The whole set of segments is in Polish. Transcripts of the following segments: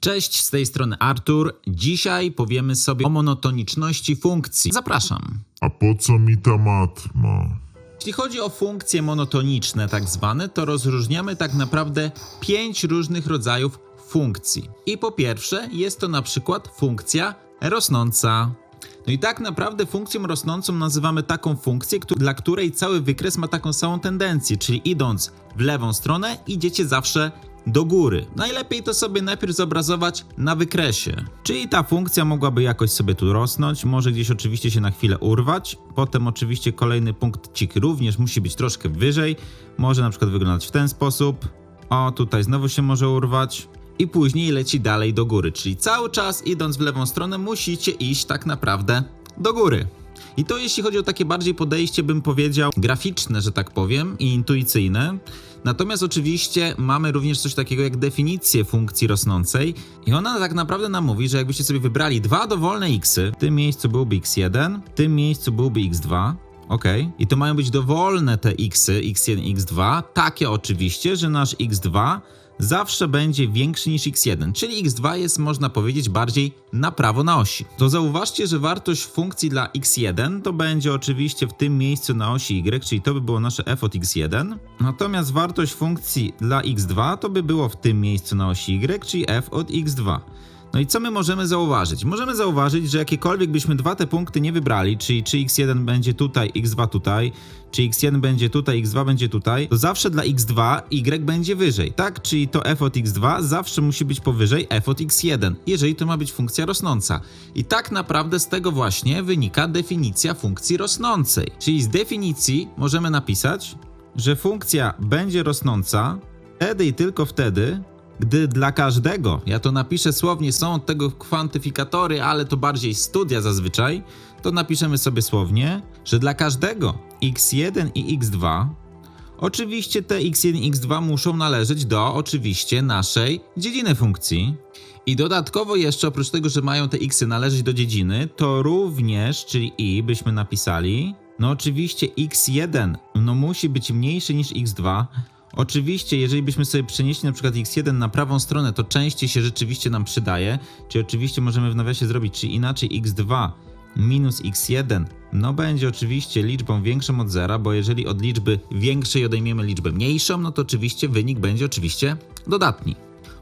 Cześć, z tej strony Artur. Dzisiaj powiemy sobie o monotoniczności funkcji. Zapraszam. A po co mi ta matma? Jeśli chodzi o funkcje monotoniczne, tak zwane, to rozróżniamy tak naprawdę pięć różnych rodzajów funkcji. I po pierwsze, jest to na przykład funkcja rosnąca. No i tak naprawdę funkcją rosnącą nazywamy taką funkcję, dla której cały wykres ma taką samą tendencję, czyli idąc w lewą stronę, idziecie zawsze do góry. Najlepiej to sobie najpierw zobrazować na wykresie. Czyli ta funkcja mogłaby jakoś sobie tu rosnąć, może gdzieś oczywiście się na chwilę urwać, potem oczywiście kolejny punkcik również musi być troszkę wyżej, może na przykład wyglądać w ten sposób. O, tutaj znowu się może urwać. I później leci dalej do góry, czyli cały czas idąc w lewą stronę musicie iść tak naprawdę do góry. I to jeśli chodzi o takie bardziej podejście, bym powiedział, graficzne, że tak powiem, i intuicyjne. Natomiast oczywiście mamy również coś takiego jak definicję funkcji rosnącej i ona tak naprawdę nam mówi, że jakbyście sobie wybrali dwa dowolne xy, w tym miejscu byłby x1, w tym miejscu byłby x2, ok, i to mają być dowolne te xy, x1, x2, takie oczywiście, że nasz x2 zawsze będzie większy niż x1, czyli x2 jest, można powiedzieć, bardziej na prawo na osi. To zauważcie, że wartość funkcji dla x1 to będzie oczywiście w tym miejscu na osi y, czyli to by było nasze f od x1, natomiast wartość funkcji dla x2 to by było w tym miejscu na osi y, czyli f od x2. No i co my możemy zauważyć? Możemy zauważyć, że jakiekolwiek byśmy dwa te punkty nie wybrali, czyli czy x1 będzie tutaj, x2 tutaj, czy x1 będzie tutaj, x2 będzie tutaj, to zawsze dla x2 y będzie wyżej, tak? Czyli to f od x2 zawsze musi być powyżej f od x1, jeżeli to ma być funkcja rosnąca. I tak naprawdę z tego właśnie wynika definicja funkcji rosnącej. Czyli z definicji możemy napisać, że funkcja będzie rosnąca wtedy i tylko wtedy, gdy dla każdego, ja to napiszę słownie, są od tego kwantyfikatory, ale to bardziej studia zazwyczaj, to napiszemy sobie słownie, że dla każdego x1 i x2, oczywiście te x1 i x2 muszą należeć do oczywiście naszej dziedziny funkcji. I dodatkowo jeszcze oprócz tego, że mają te xy należeć do dziedziny, to również, czyli i byśmy napisali, no oczywiście x1 no musi być mniejszy niż x2, Oczywiście, jeżeli byśmy sobie przenieśli na przykład x1 na prawą stronę, to częściej się rzeczywiście nam przydaje, czyli oczywiście możemy w nawiasie zrobić, czy inaczej x2 minus x1, no będzie oczywiście liczbą większą od zera, bo jeżeli od liczby większej odejmiemy liczbę mniejszą, no to oczywiście wynik będzie oczywiście dodatni.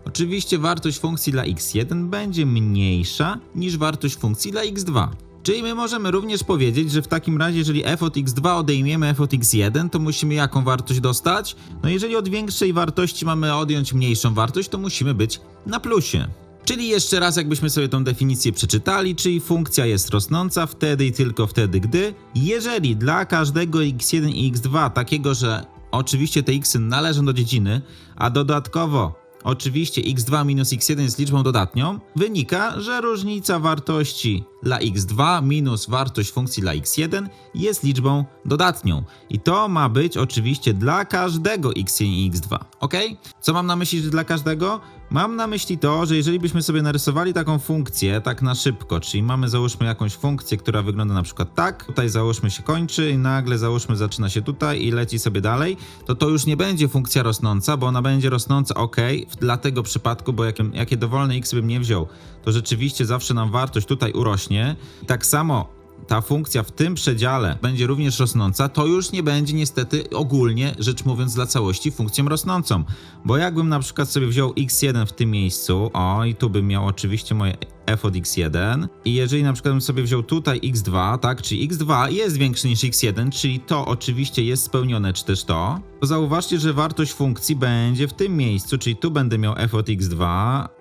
Oczywiście wartość funkcji dla x1 będzie mniejsza niż wartość funkcji dla x2. Czyli my możemy również powiedzieć, że w takim razie, jeżeli f od x2 odejmiemy f od x1, to musimy jaką wartość dostać? No jeżeli od większej wartości mamy odjąć mniejszą wartość, to musimy być na plusie. Czyli jeszcze raz, jakbyśmy sobie tą definicję przeczytali, czyli funkcja jest rosnąca wtedy i tylko wtedy, gdy, jeżeli dla każdego x1 i x2 takiego, że oczywiście te xy należą do dziedziny, a dodatkowo oczywiście x2 minus x1 jest liczbą dodatnią, wynika, że różnica wartości dla x2 minus wartość funkcji dla x1 jest liczbą dodatnią. I to ma być oczywiście dla każdego x1 i x2. Ok? Co mam na myśli, że dla każdego? Mam na myśli to, że jeżeli byśmy sobie narysowali taką funkcję tak na szybko, czyli mamy załóżmy jakąś funkcję, która wygląda na przykład tak, tutaj załóżmy się kończy i nagle załóżmy zaczyna się tutaj i leci sobie dalej, to to już nie będzie funkcja rosnąca, bo ona będzie rosnąca ok, dla tego przypadku, bo jakie, jakie dowolne x bym nie wziął, to rzeczywiście zawsze nam wartość tutaj urośnie. Tak samo ta funkcja w tym przedziale będzie również rosnąca, to już nie będzie niestety ogólnie rzecz mówiąc dla całości funkcją rosnącą. Bo jakbym na przykład sobie wziął x1 w tym miejscu, o i tu bym miał oczywiście moje f od x1 i jeżeli na przykład bym sobie wziął tutaj x2, tak, czyli x2 jest większy niż x1, czyli to oczywiście jest spełnione, czy też to, to zauważcie, że wartość funkcji będzie w tym miejscu, czyli tu będę miał f od x2,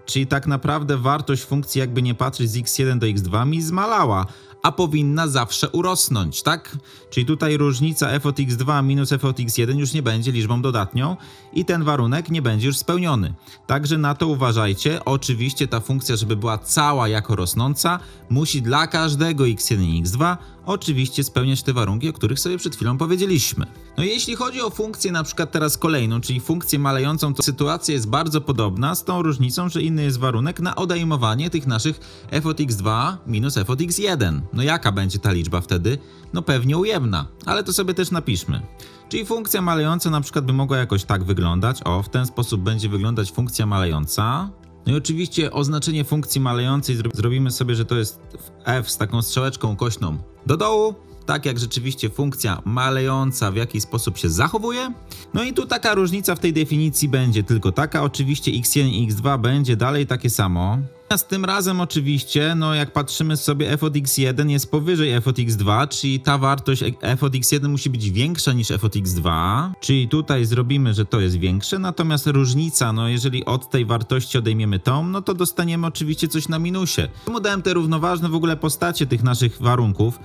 czyli tak naprawdę wartość funkcji jakby nie patrzeć z x1 do x2 mi zmalała, a powinna zawsze urosnąć, tak? Czyli tutaj różnica f od x2 minus f od x1 już nie będzie liczbą dodatnią i ten warunek nie będzie już spełniony. Także na to uważajcie. Oczywiście ta funkcja, żeby była cała jako rosnąca, musi dla każdego x1 i x2 oczywiście spełniać te warunki, o których sobie przed chwilą powiedzieliśmy. No i jeśli chodzi o funkcję na przykład teraz kolejną, czyli funkcję malejącą, to sytuacja jest bardzo podobna z tą różnicą, że inny jest warunek na odejmowanie tych naszych f od x2 minus f od x1. No jaka będzie ta liczba wtedy? No pewnie ujemna, ale to sobie też napiszmy. Czyli funkcja malejąca na przykład by mogła jakoś tak wyglądać. O, w ten sposób będzie wyglądać funkcja malejąca. No i oczywiście oznaczenie funkcji malejącej zro- zrobimy sobie, że to jest f z taką strzałeczką kośną. Do dołu, tak jak rzeczywiście funkcja malejąca w jaki sposób się zachowuje. No i tu taka różnica w tej definicji będzie tylko taka, oczywiście x1 i x2 będzie dalej takie samo. Natomiast tym razem oczywiście, no jak patrzymy sobie f od x1 jest powyżej f od x2, czyli ta wartość f od x1 musi być większa niż f od x2, czyli tutaj zrobimy, że to jest większe, natomiast różnica, no jeżeli od tej wartości odejmiemy tą, no to dostaniemy oczywiście coś na minusie. Czemu dałem te równoważne w ogóle postacie tych naszych warunków?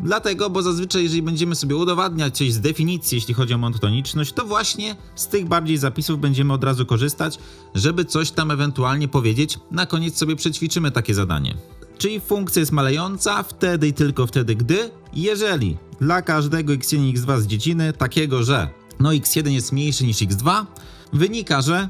Dlatego, bo zazwyczaj, jeżeli będziemy sobie udowadniać coś z definicji, jeśli chodzi o monotoniczność, to właśnie z tych bardziej zapisów będziemy od razu korzystać, żeby coś tam ewentualnie powiedzieć. Na koniec sobie przećwiczymy takie zadanie. Czyli funkcja jest malejąca wtedy i tylko wtedy, gdy, jeżeli dla każdego x1 i x2 z dziedziny takiego, że no x1 jest mniejszy niż x2, wynika, że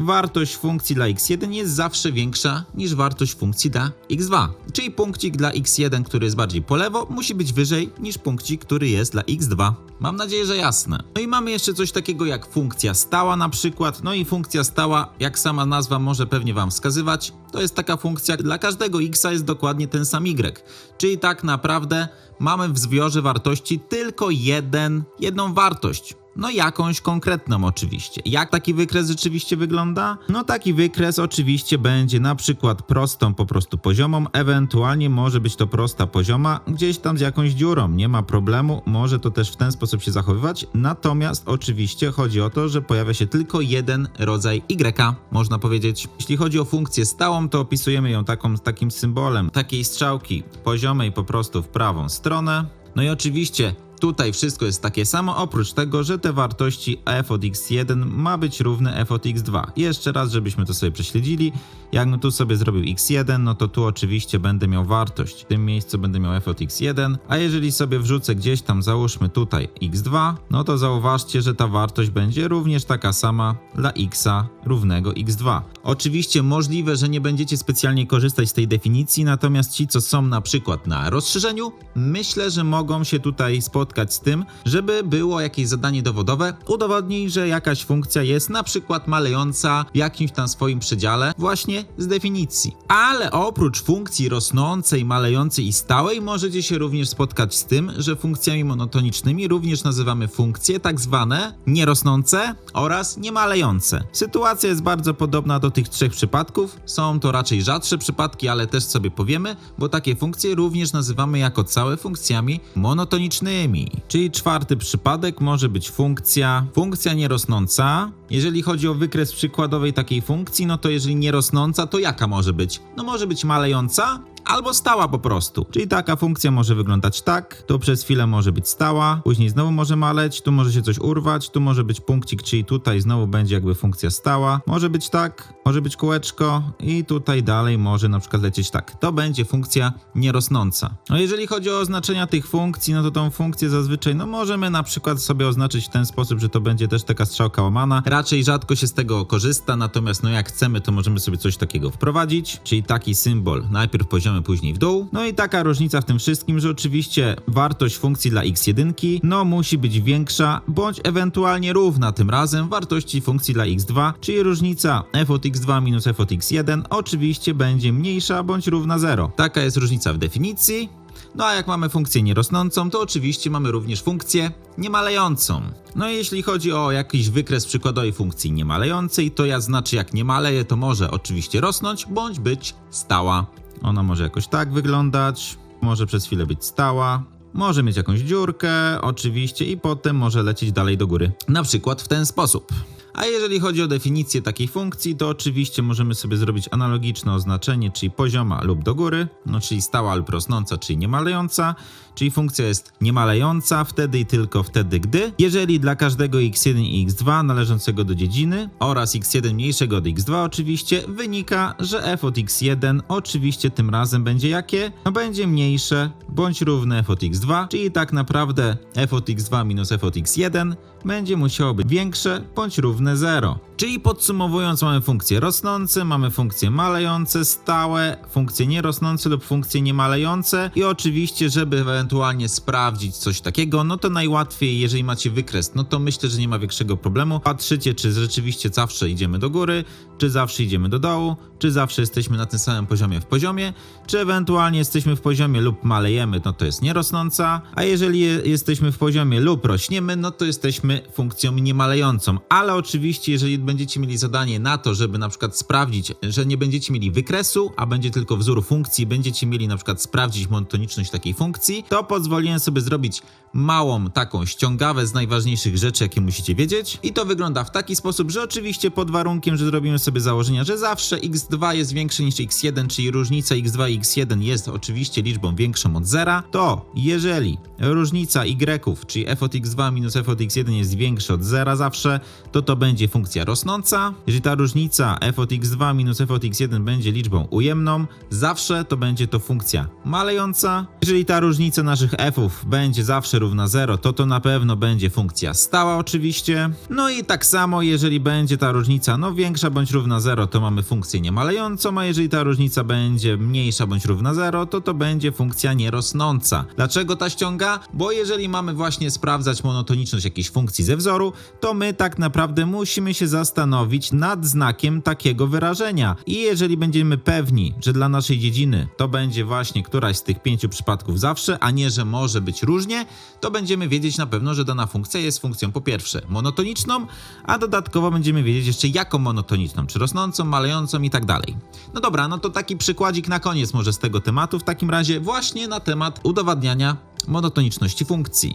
wartość funkcji dla x1 jest zawsze większa niż wartość funkcji dla x2. Czyli punkcik dla x1, który jest bardziej po lewo, musi być wyżej niż punkcik, który jest dla x2. Mam nadzieję, że jasne. No i mamy jeszcze coś takiego jak funkcja stała na przykład. No i funkcja stała, jak sama nazwa może pewnie wam wskazywać, to jest taka funkcja, dla każdego x jest dokładnie ten sam y. Czyli tak naprawdę mamy w zbiorze wartości tylko jeden, jedną wartość. No jakąś konkretną oczywiście. Jak taki wykres rzeczywiście wygląda? No taki wykres oczywiście będzie na przykład prostą po prostu poziomą, ewentualnie może być to prosta pozioma gdzieś tam z jakąś dziurą, nie ma problemu, może to też w ten sposób się zachowywać, natomiast oczywiście chodzi o to, że pojawia się tylko jeden rodzaj y, można powiedzieć. Jeśli chodzi o funkcję stałą, to opisujemy ją taką, takim symbolem takiej strzałki poziomej po prostu w prawą stronę. No i oczywiście Tutaj wszystko jest takie samo, oprócz tego, że te wartości f od x1 ma być równe f od x2. Jeszcze raz, żebyśmy to sobie prześledzili. Jakbym tu sobie zrobił x1, no to tu oczywiście będę miał wartość. W tym miejscu będę miał f od x1, a jeżeli sobie wrzucę gdzieś tam, załóżmy tutaj x2, no to zauważcie, że ta wartość będzie również taka sama dla xa równego x2. Oczywiście możliwe, że nie będziecie specjalnie korzystać z tej definicji, natomiast ci, co są na przykład na rozszerzeniu, myślę, że mogą się tutaj spotkać z tym, żeby było jakieś zadanie dowodowe, udowodnij, że jakaś funkcja jest na przykład malejąca w jakimś tam swoim przedziale właśnie z definicji. Ale oprócz funkcji rosnącej, malejącej i stałej możecie się również spotkać z tym, że funkcjami monotonicznymi również nazywamy funkcje tak zwane nierosnące oraz niemalejące. Sytuacja jest bardzo podobna do tych trzech przypadków. Są to raczej rzadsze przypadki, ale też sobie powiemy, bo takie funkcje również nazywamy jako całe funkcjami monotonicznymi. Czyli czwarty przypadek może być funkcja, funkcja nierosnąca. Jeżeli chodzi o wykres przykładowej takiej funkcji, no to jeżeli nierosnąca, to jaka może być? No może być malejąca, albo stała po prostu. Czyli taka funkcja może wyglądać tak, to przez chwilę może być stała, później znowu może maleć, tu może się coś urwać, tu może być punkcik, czyli tutaj znowu będzie jakby funkcja stała. Może być tak, może być kółeczko i tutaj dalej może na przykład lecieć tak. To będzie funkcja nierosnąca. No jeżeli chodzi o oznaczenia tych funkcji, no to tą funkcję zazwyczaj, no możemy na przykład sobie oznaczyć w ten sposób, że to będzie też taka strzałka łamana. Raczej rzadko się z tego korzysta, natomiast no jak chcemy, to możemy sobie coś takiego wprowadzić, czyli taki symbol, najpierw poziomy, później w dół. No i taka różnica w tym wszystkim, że oczywiście wartość funkcji dla x1 no musi być większa, bądź ewentualnie równa tym razem wartości funkcji dla x2, czyli różnica f od x2 minus f od x1 oczywiście będzie mniejsza bądź równa 0. Taka jest różnica w definicji. No a jak mamy funkcję nierosnącą, to oczywiście mamy również funkcję niemalejącą. No i jeśli chodzi o jakiś wykres przykładowej funkcji niemalejącej, to ja znaczy jak nie maleje, to może oczywiście rosnąć bądź być stała. Ona może jakoś tak wyglądać, może przez chwilę być stała, może mieć jakąś dziurkę, oczywiście, i potem może lecieć dalej do góry. Na przykład w ten sposób. A jeżeli chodzi o definicję takiej funkcji, to oczywiście możemy sobie zrobić analogiczne oznaczenie, czyli pozioma lub do góry, no czyli stała lub rosnąca, czyli niemalejąca, czyli funkcja jest niemalejąca wtedy i tylko wtedy, gdy, jeżeli dla każdego x1 i x2 należącego do dziedziny oraz x1 mniejszego od x2 oczywiście wynika, że f od x1 oczywiście tym razem będzie jakie? No będzie mniejsze bądź równe f od x2, czyli tak naprawdę f od x2 minus f od x1 będzie musiało być większe bądź równe 0. Czyli podsumowując, mamy funkcje rosnące, mamy funkcje malejące, stałe, funkcje nierosnące lub funkcje niemalejące i oczywiście, żeby ewentualnie sprawdzić coś takiego, no to najłatwiej, jeżeli macie wykres, no to myślę, że nie ma większego problemu. Patrzycie, czy rzeczywiście zawsze idziemy do góry, czy zawsze idziemy do dołu, czy zawsze jesteśmy na tym samym poziomie w poziomie, czy ewentualnie jesteśmy w poziomie lub malejemy, no to jest nierosnąca, a jeżeli je- jesteśmy w poziomie lub rośniemy, no to jesteśmy funkcją niemalejącą. Ale oczywiście, jeżeli będziecie mieli zadanie na to, żeby na przykład sprawdzić, że nie będziecie mieli wykresu, a będzie tylko wzór funkcji, będziecie mieli na przykład sprawdzić monotoniczność takiej funkcji, to pozwoliłem sobie zrobić małą taką ściągawę z najważniejszych rzeczy, jakie musicie wiedzieć. I to wygląda w taki sposób, że oczywiście pod warunkiem, że zrobimy sobie założenia, że zawsze x2 jest większe niż x1, czyli różnica x2 i x1 jest oczywiście liczbą większą od zera, to jeżeli różnica y, czyli f od x2 minus f od x1 jest większa od zera zawsze, to to będzie funkcja rosnąca. Jeżeli ta różnica f od x2 minus f od x1 będzie liczbą ujemną, zawsze to będzie to funkcja malejąca. Jeżeli ta różnica naszych f'ów będzie zawsze równa 0, to to na pewno będzie funkcja stała oczywiście. No i tak samo, jeżeli będzie ta różnica no większa bądź równa 0, to mamy funkcję niemalejącą, a jeżeli ta różnica będzie mniejsza bądź równa 0, to to będzie funkcja nierosnąca. Dlaczego ta ściąga? Bo jeżeli mamy właśnie sprawdzać monotoniczność jakiejś funkcji ze wzoru, to my tak naprawdę musimy się zastanowić nad znakiem takiego wyrażenia. I jeżeli będziemy pewni, że dla naszej dziedziny to będzie właśnie któraś z tych pięciu przypadków zawsze, a nie, że może być różnie, to będziemy wiedzieć na pewno, że dana funkcja jest funkcją po pierwsze monotoniczną, a dodatkowo będziemy wiedzieć jeszcze jaką monotoniczną, czy rosnącą, malejącą i tak dalej. No dobra, no to taki przykładzik na koniec może z tego tematu, w takim razie właśnie na temat udowadniania monotoniczności funkcji.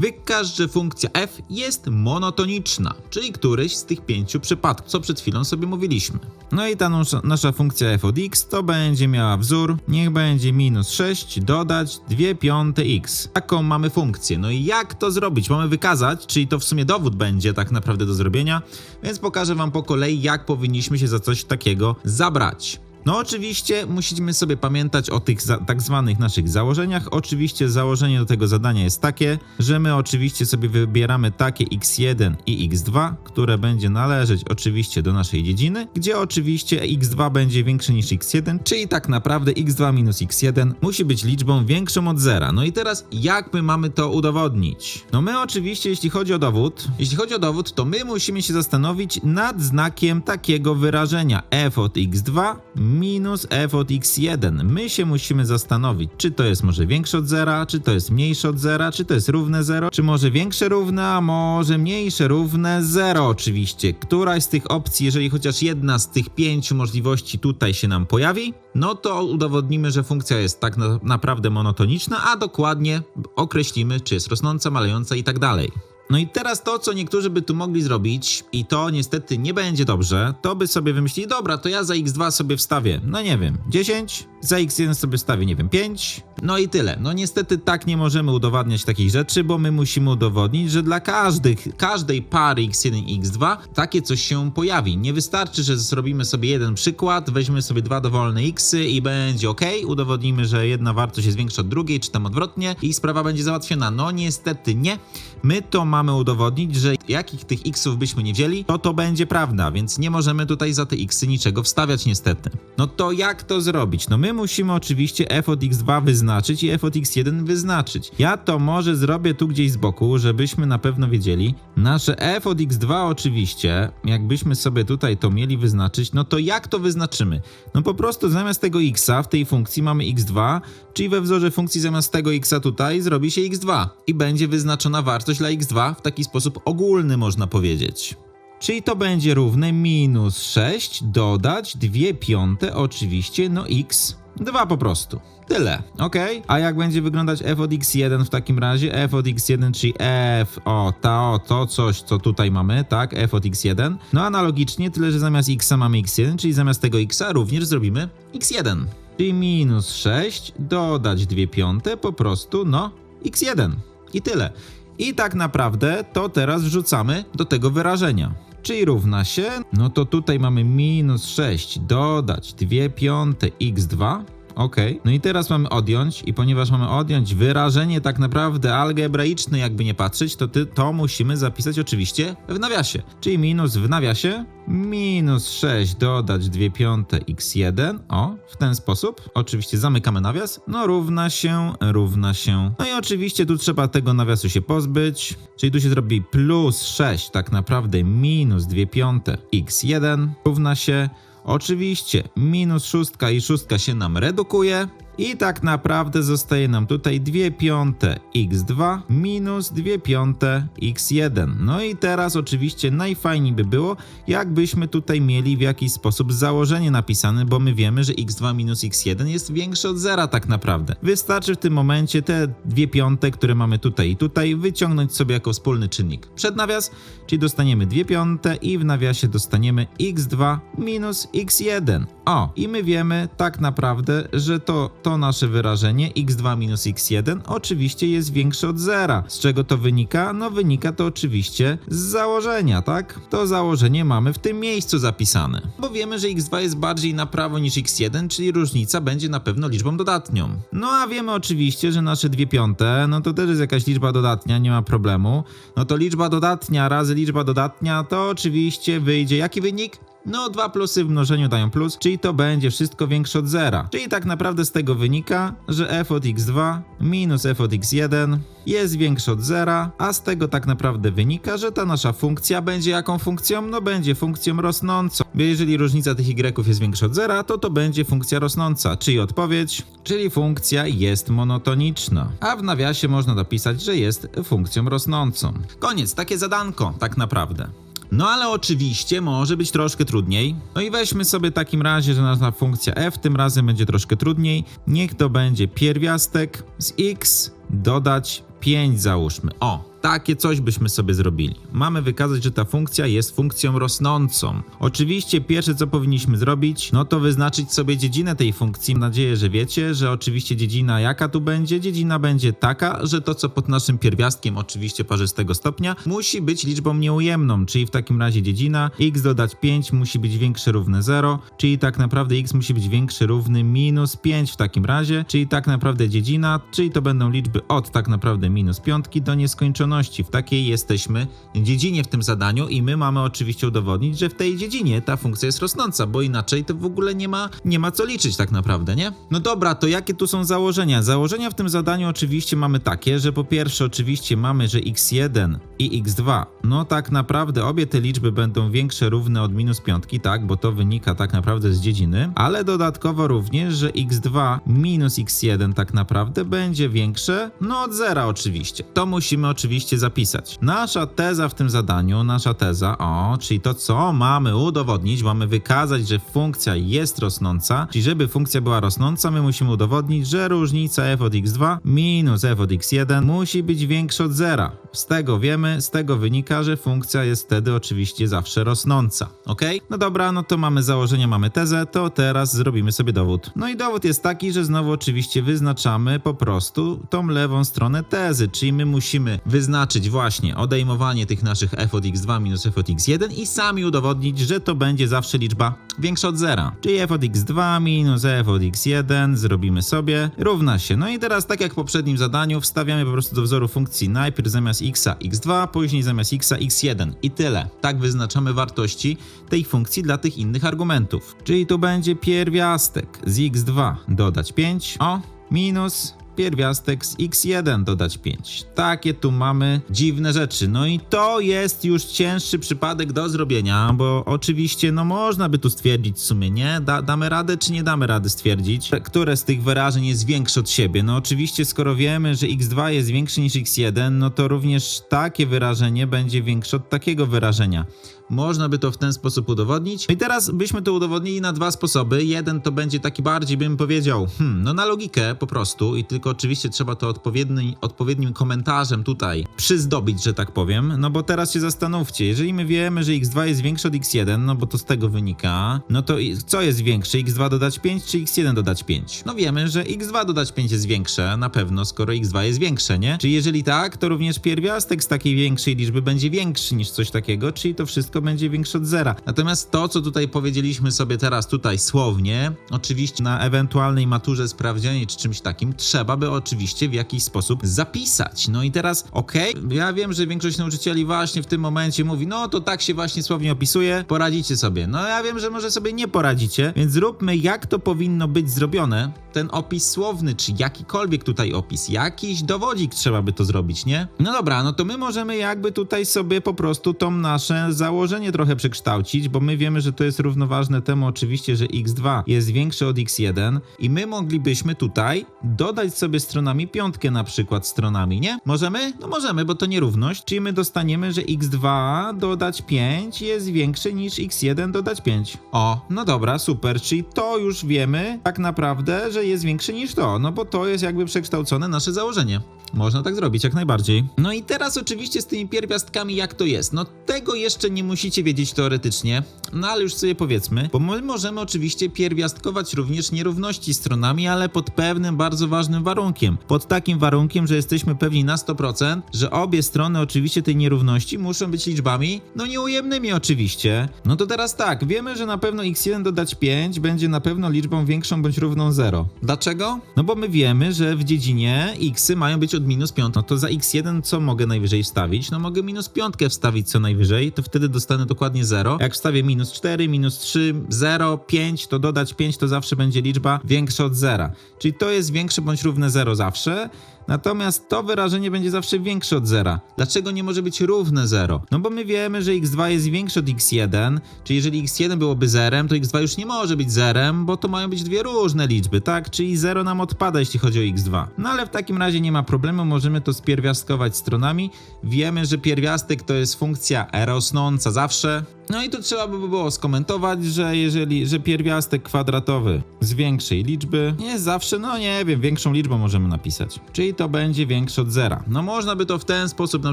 Wykaż, że funkcja f jest monotoniczna, czyli któryś z tych pięciu przypadków, co przed chwilą sobie mówiliśmy. No i ta nasza, nasza funkcja f od x to będzie miała wzór, niech będzie minus 6 dodać 2 piąte x. Taką mamy funkcję. No i jak to zrobić? Mamy wykazać, czyli to w sumie dowód będzie tak naprawdę do zrobienia, więc pokażę wam po kolei, jak powinniśmy się za coś takiego zabrać. No oczywiście musimy sobie pamiętać o tych tak zwanych naszych założeniach. Oczywiście założenie do tego zadania jest takie, że my oczywiście sobie wybieramy takie x1 i x2, które będzie należeć oczywiście do naszej dziedziny, gdzie oczywiście x2 będzie większe niż x1, czyli tak naprawdę x2 minus x1 musi być liczbą większą od zera. No i teraz jak my mamy to udowodnić? No my oczywiście jeśli chodzi o dowód, jeśli chodzi o dowód, to my musimy się zastanowić nad znakiem takiego wyrażenia f od x2 minus f od x1. My się musimy zastanowić, czy to jest może większe od zera, czy to jest mniejsze od zera, czy to jest równe 0, czy może większe równe, a może mniejsze równe 0 oczywiście. Któraś z tych opcji, jeżeli chociaż jedna z tych pięciu możliwości tutaj się nam pojawi, no to udowodnimy, że funkcja jest tak na, naprawdę monotoniczna, a dokładnie określimy, czy jest rosnąca, malejąca i tak dalej. No i teraz to, co niektórzy by tu mogli zrobić, i to niestety nie będzie dobrze, to by sobie wymyślili, dobra, to ja za x2 sobie wstawię, no nie wiem, 10, za x1 sobie wstawię, nie wiem, 5, no i tyle. No niestety tak nie możemy udowadniać takich rzeczy, bo my musimy udowodnić, że dla każdych, każdej pary x1 i x2 takie coś się pojawi. Nie wystarczy, że zrobimy sobie jeden przykład, weźmy sobie dwa dowolne xy i będzie ok, udowodnimy, że jedna wartość jest większa od drugiej, czy tam odwrotnie i sprawa będzie załatwiona. No niestety nie. My to mamy udowodnić, że jakich tych xów byśmy nie wzięli, to to będzie prawda, więc nie możemy tutaj za te xy niczego wstawiać niestety. No to jak to zrobić? No my musimy oczywiście f od x2 wyznaczyć i f od x1 wyznaczyć. Ja to może zrobię tu gdzieś z boku, żebyśmy na pewno wiedzieli. Nasze f od x2 oczywiście, jakbyśmy sobie tutaj to mieli wyznaczyć, no to jak to wyznaczymy? No po prostu zamiast tego xa w tej funkcji mamy x2, czyli we wzorze funkcji zamiast tego xa tutaj zrobi się x2 i będzie wyznaczona wartość dla x2 w taki sposób ogólny można powiedzieć. Czyli to będzie równe minus 6 dodać 2 piąte oczywiście no x 2 po prostu. Tyle, ok? A jak będzie wyglądać f od x1 w takim razie? f od x1, czyli f, o, ta, o, to coś, co tutaj mamy, tak? f od x1. No analogicznie, tyle, że zamiast x mamy x1, czyli zamiast tego x również zrobimy x1. Czyli minus 6 dodać 2 piąte po prostu, no, x1. I tyle. I tak naprawdę to teraz wrzucamy do tego wyrażenia. Czyli równa się, no to tutaj mamy minus 6 dodać 2 piąte x2. Okej. No i teraz mamy odjąć i ponieważ mamy odjąć wyrażenie tak naprawdę algebraiczne, jakby nie patrzeć, to ty, to musimy zapisać oczywiście w nawiasie. Czyli minus w nawiasie, minus 6 dodać 2 piąte x1, o, w ten sposób. Oczywiście zamykamy nawias, no równa się, równa się. No i oczywiście tu trzeba tego nawiasu się pozbyć, czyli tu się zrobi plus 6 tak naprawdę minus 2 piąte x1 równa się Oczywiście minus szóstka i szóstka się nam redukuje i tak naprawdę zostaje nam tutaj 2 piąte x2 minus 2 piąte x1. No i teraz oczywiście najfajniej by było, jakbyśmy tutaj mieli w jakiś sposób założenie napisane, bo my wiemy, że x2 minus x1 jest większe od zera tak naprawdę. Wystarczy w tym momencie te 2 piąte, które mamy tutaj i tutaj, wyciągnąć sobie jako wspólny czynnik przed nawias, czyli dostaniemy 2 piąte i w nawiasie dostaniemy x2 minus x1. O, i my wiemy tak naprawdę, że to, to nasze wyrażenie x2 minus x1 oczywiście jest większe od zera. Z czego to wynika? No wynika to oczywiście z założenia, tak? To założenie mamy w tym miejscu zapisane. Bo wiemy, że x2 jest bardziej na prawo niż x1, czyli różnica będzie na pewno liczbą dodatnią. No a wiemy oczywiście, że nasze dwie piąte, no to też jest jakaś liczba dodatnia, nie ma problemu. No to liczba dodatnia razy liczba dodatnia to oczywiście wyjdzie jaki wynik? No, dwa plusy w mnożeniu dają plus, czyli to będzie wszystko większe od zera. Czyli tak naprawdę z tego wynika, że f od x2 minus f od x1 jest większe od zera, a z tego tak naprawdę wynika, że ta nasza funkcja będzie jaką funkcją? No będzie funkcją rosnącą. Bo jeżeli różnica tych y jest większa od zera, to to będzie funkcja rosnąca, czyli odpowiedź, czyli funkcja jest monotoniczna. A w nawiasie można dopisać, że jest funkcją rosnącą. Koniec, takie zadanko tak naprawdę. No ale oczywiście może być troszkę trudniej. No i weźmy sobie w takim razie, że nasza funkcja f tym razem będzie troszkę trudniej. Niech to będzie pierwiastek z x dodać 5 załóżmy. O, takie coś byśmy sobie zrobili. Mamy wykazać, że ta funkcja jest funkcją rosnącą. Oczywiście pierwsze co powinniśmy zrobić, no to wyznaczyć sobie dziedzinę tej funkcji. Mam nadzieję, że wiecie, że oczywiście dziedzina jaka tu będzie? Dziedzina będzie taka, że to co pod naszym pierwiastkiem oczywiście parzystego stopnia musi być liczbą nieujemną, czyli w takim razie dziedzina x dodać 5 musi być większe równe 0, czyli tak naprawdę x musi być większy równy minus 5 w takim razie, czyli tak naprawdę dziedzina, czyli to będą liczby od tak naprawdę minus piątki do nieskończoności. W takiej jesteśmy dziedzinie w tym zadaniu i my mamy oczywiście udowodnić, że w tej dziedzinie ta funkcja jest rosnąca, bo inaczej to w ogóle nie ma, nie ma co liczyć tak naprawdę, nie? No dobra, to jakie tu są założenia? Założenia w tym zadaniu oczywiście mamy takie, że po pierwsze oczywiście mamy, że x1 i x2, no tak naprawdę obie te liczby będą większe równe od minus piątki, tak, bo to wynika tak naprawdę z dziedziny, ale dodatkowo również, że x2 minus x1 tak naprawdę będzie większe, no od zera oczywiście. To musimy oczywiście zapisać. Nasza teza w tym zadaniu, nasza teza, o, czyli to co mamy udowodnić, mamy wykazać, że funkcja jest rosnąca, czyli żeby funkcja była rosnąca, my musimy udowodnić, że różnica f od x2 minus f od x1 musi być większa od zera. Z tego wiemy, z tego wynika, że funkcja jest wtedy oczywiście zawsze rosnąca. Ok? No dobra, no to mamy założenie, mamy tezę, to teraz zrobimy sobie dowód. No i dowód jest taki, że znowu oczywiście wyznaczamy po prostu tą lewą stronę tezy, czyli my musimy wyznaczyć właśnie odejmowanie tych naszych f od x2 minus f od x1 i sami udowodnić, że to będzie zawsze liczba większa od zera. Czyli f od x2 minus f od x1 zrobimy sobie równa się. No i teraz tak jak w poprzednim zadaniu wstawiamy po prostu do wzoru funkcji najpierw zamiast x x2, później zamiast x x1 i tyle. Tak wyznaczamy wartości tej funkcji dla tych innych argumentów. Czyli tu będzie pierwiastek z x2 dodać 5, o, minus pierwiastek z x1 dodać 5. Takie tu mamy dziwne rzeczy. No i to jest już cięższy przypadek do zrobienia, bo oczywiście no można by tu stwierdzić w sumie, nie? Da, damy radę czy nie damy rady stwierdzić, które z tych wyrażeń jest większe od siebie. No oczywiście skoro wiemy, że x2 jest większy niż x1, no to również takie wyrażenie będzie większe od takiego wyrażenia. Można by to w ten sposób udowodnić. No I teraz byśmy to udowodnili na dwa sposoby. Jeden to będzie taki bardziej, bym powiedział, hmm, no na logikę po prostu i tylko oczywiście trzeba to odpowiedni, odpowiednim komentarzem tutaj przyzdobić, że tak powiem. No bo teraz się zastanówcie, jeżeli my wiemy, że x2 jest większe od x1, no bo to z tego wynika, no to co jest większe, x2 dodać 5 czy x1 dodać 5? No wiemy, że x2 dodać 5 jest większe, na pewno, skoro x2 jest większe, nie? Czyli jeżeli tak, to również pierwiastek z takiej większej liczby będzie większy niż coś takiego, czyli to wszystko będzie większe od zera. Natomiast to, co tutaj powiedzieliśmy sobie teraz tutaj słownie, oczywiście na ewentualnej maturze sprawdzionej czy czymś takim, trzeba by oczywiście w jakiś sposób zapisać. No i teraz, okej, ja wiem, że większość nauczycieli właśnie w tym momencie mówi, no to tak się właśnie słownie opisuje, poradzicie sobie. No ja wiem, że może sobie nie poradzicie, więc zróbmy jak to powinno być zrobione, ten opis słowny, czy jakikolwiek tutaj opis, jakiś dowodzik trzeba by to zrobić, nie? No dobra, no to my możemy jakby tutaj sobie po prostu to nasze założenie trochę przekształcić, bo my wiemy, że to jest równoważne temu oczywiście, że x2 jest większe od x1 i my moglibyśmy tutaj dodać sobie stronami piątkę na przykład stronami, nie? Możemy? No możemy, bo to nierówność, czyli my dostaniemy, że x2 dodać 5 jest większe niż x1 dodać 5. O, no dobra, super, czyli to już wiemy tak naprawdę, że jest większe niż to, no bo to jest jakby przekształcone nasze założenie. Można tak zrobić, jak najbardziej. No i teraz oczywiście z tymi pierwiastkami jak to jest? No tego jeszcze nie musicie wiedzieć teoretycznie, no ale już sobie powiedzmy, bo my możemy oczywiście pierwiastkować również nierówności stronami, ale pod pewnym bardzo ważnym warunkiem. Pod takim warunkiem, że jesteśmy pewni na 100%, że obie strony oczywiście tej nierówności muszą być liczbami, no nieujemnymi oczywiście. No to teraz tak, wiemy, że na pewno x1 dodać 5 będzie na pewno liczbą większą bądź równą 0. Dlaczego? No bo my wiemy, że w dziedzinie xy mają być od minus 5. No to za x1 co mogę najwyżej wstawić? No mogę minus 5 wstawić co najwyżej, to wtedy dostanę dokładnie 0. Jak wstawię minus 4, minus 3, 0, 5, to dodać 5 to zawsze będzie liczba większa od 0. Czyli to jest większe bądź równe 0 zawsze. Natomiast to wyrażenie będzie zawsze większe od zera. Dlaczego nie może być równe 0? No bo my wiemy, że x2 jest większe od x1, czyli jeżeli x1 byłoby zerem, to x2 już nie może być zerem, bo to mają być dwie różne liczby, tak? Czyli 0 nam odpada, jeśli chodzi o x2. No ale w takim razie nie ma problemu, możemy to spierwiastkować stronami. Wiemy, że pierwiastek to jest funkcja rosnąca zawsze. No i tu trzeba by było skomentować, że jeżeli, że pierwiastek kwadratowy z większej liczby jest zawsze, no nie wiem, większą liczbą możemy napisać. Czyli to będzie większe od zera. No można by to w ten sposób na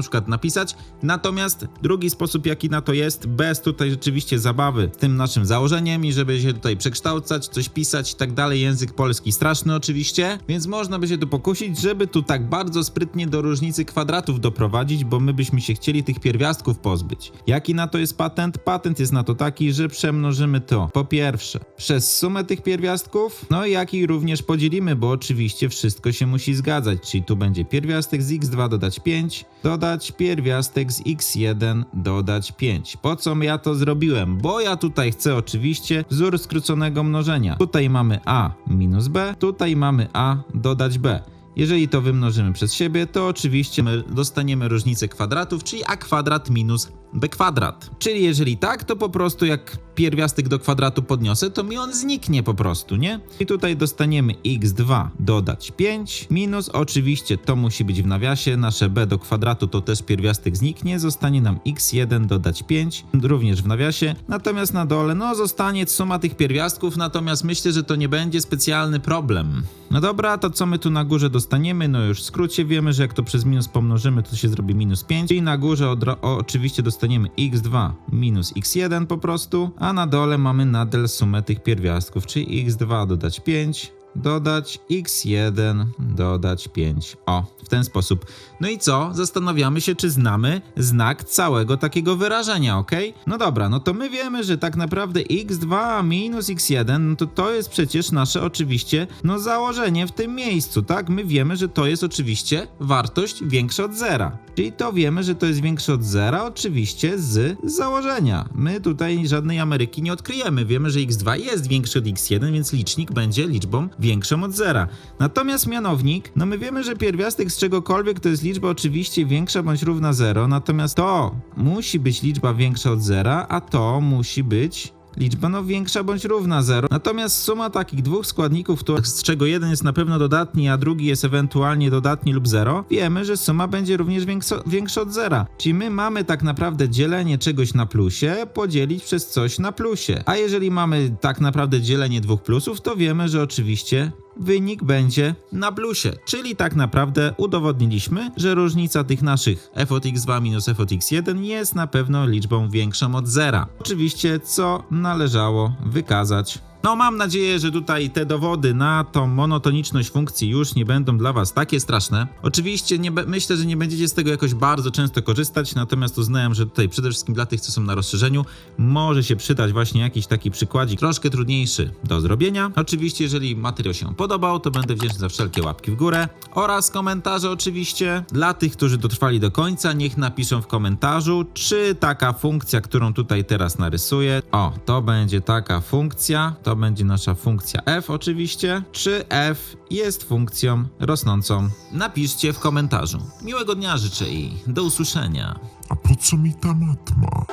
przykład napisać, natomiast drugi sposób jaki na to jest, bez tutaj rzeczywiście zabawy z tym naszym założeniem i żeby się tutaj przekształcać, coś pisać i tak dalej, język polski straszny oczywiście, więc można by się tu pokusić, żeby tu tak bardzo sprytnie do różnicy kwadratów doprowadzić, bo my byśmy się chcieli tych pierwiastków pozbyć. Jaki na to jest patent? Patent jest na to taki, że przemnożymy to po pierwsze przez sumę tych pierwiastków, no i jak i również podzielimy, bo oczywiście wszystko się musi zgadzać, czyli tu będzie pierwiastek z x2 dodać 5, dodać pierwiastek z x1 dodać 5. Po co ja to zrobiłem? Bo ja tutaj chcę oczywiście wzór skróconego mnożenia. Tutaj mamy a minus b, tutaj mamy a dodać b. Jeżeli to wymnożymy przez siebie, to oczywiście my dostaniemy różnicę kwadratów, czyli a kwadrat minus b kwadrat. Czyli jeżeli tak, to po prostu jak pierwiastek do kwadratu podniosę, to mi on zniknie po prostu, nie? I tutaj dostaniemy x2 dodać 5 minus oczywiście to musi być w nawiasie, nasze b do kwadratu to też pierwiastek zniknie, zostanie nam x1 dodać 5 również w nawiasie, natomiast na dole no zostanie suma tych pierwiastków, natomiast myślę, że to nie będzie specjalny problem. No dobra, to co my tu na górze dostaniemy? No już w skrócie wiemy, że jak to przez minus pomnożymy, to się zrobi minus 5 i na górze oczywiście dostaniemy x2 minus x1 po prostu, a na dole mamy nadal sumę tych pierwiastków, czyli x2 dodać 5, dodać x1, dodać 5. O, w ten sposób. No i co? Zastanawiamy się, czy znamy znak całego takiego wyrażenia, ok? No dobra, no to my wiemy, że tak naprawdę x2 minus x1, no to to jest przecież nasze oczywiście, no założenie w tym miejscu, tak? My wiemy, że to jest oczywiście wartość większa od zera. Czyli to wiemy, że to jest większe od zera, oczywiście z założenia. My tutaj żadnej Ameryki nie odkryjemy. Wiemy, że x2 jest większy od x1, więc licznik będzie liczbą większą od zera. Natomiast mianownik, no my wiemy, że pierwiastek z czegokolwiek to jest liczba oczywiście większa bądź równa 0, natomiast to musi być liczba większa od zera, a to musi być liczba no większa bądź równa 0. Natomiast suma takich dwóch składników, z czego jeden jest na pewno dodatni, a drugi jest ewentualnie dodatni lub 0, wiemy, że suma będzie również większa od zera. Czyli my mamy tak naprawdę dzielenie czegoś na plusie podzielić przez coś na plusie. A jeżeli mamy tak naprawdę dzielenie dwóch plusów, to wiemy, że oczywiście wynik będzie na plusie. Czyli tak naprawdę udowodniliśmy, że różnica tych naszych f od x2 minus f od x1 jest na pewno liczbą większą od zera. Oczywiście, co należało wykazać. No mam nadzieję, że tutaj te dowody na tą monotoniczność funkcji już nie będą dla was takie straszne. Oczywiście nie myślę, że nie będziecie z tego jakoś bardzo często korzystać, natomiast uznałem, że tutaj przede wszystkim dla tych, co są na rozszerzeniu, może się przydać właśnie jakiś taki przykładzik troszkę trudniejszy do zrobienia. Oczywiście, jeżeli materiał się podobał, to będę wdzięczny za wszelkie łapki w górę oraz komentarze oczywiście. Dla tych, którzy dotrwali do końca, niech napiszą w komentarzu, czy taka funkcja, którą tutaj teraz narysuję, o, to będzie taka funkcja, to będzie nasza funkcja f oczywiście, czy f jest funkcją rosnącą. Napiszcie w komentarzu. Miłego dnia życzę i do usłyszenia. A po co mi ta matma?